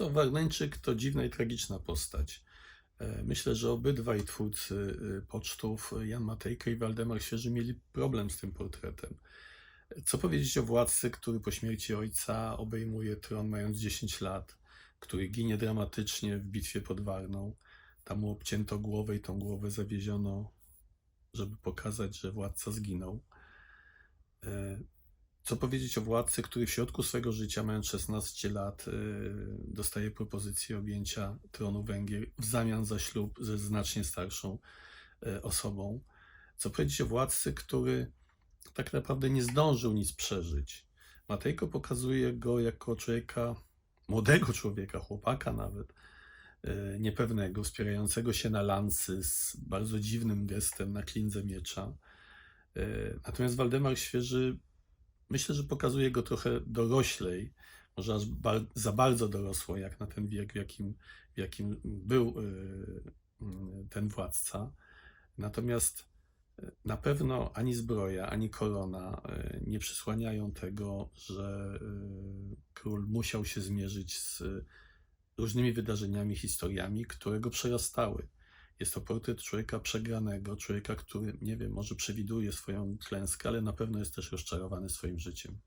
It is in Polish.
Warneńczyk to dziwna i tragiczna postać. E, Myślę, że obydwaj twórcy e, pocztów, Jan Matejko i Waldemar Świeży, mieli problem z tym portretem. Co powiedzieć o władcy, który po śmierci ojca obejmuje tron mając 10 lat, który ginie dramatycznie w bitwie pod Warną? Tam mu obcięto głowę i tą głowę zawieziono, żeby pokazać, że władca zginął. Co powiedzieć o władcy, który w środku swego życia, mając 16 lat, e, dostaje propozycję objęcia tronu Węgier w zamian za ślub ze znacznie starszą e, osobą? Co powiedzieć o władcy, który tak naprawdę nie zdążył nic przeżyć? Matejko pokazuje go jako człowieka, młodego człowieka, chłopaka nawet, e, niepewnego, wspierającego się na lancy z bardzo dziwnym gestem na klindze miecza. Natomiast Waldemar Świeży Myślę, że pokazuje go trochę doroślej, może aż bar- za bardzo dorosłą, jak na ten wiek, w jakim, w jakim był y, y, ten władca. Natomiast y, na pewno ani zbroja, ani korona nie przysłaniają tego, że król musiał się zmierzyć z różnymi wydarzeniami, historiami, które go przerastały. Jest to portret człowieka przegranego, człowieka, który, nie wiem, może przewiduje swoją klęskę, ale na pewno jest też rozczarowany swoim życiem.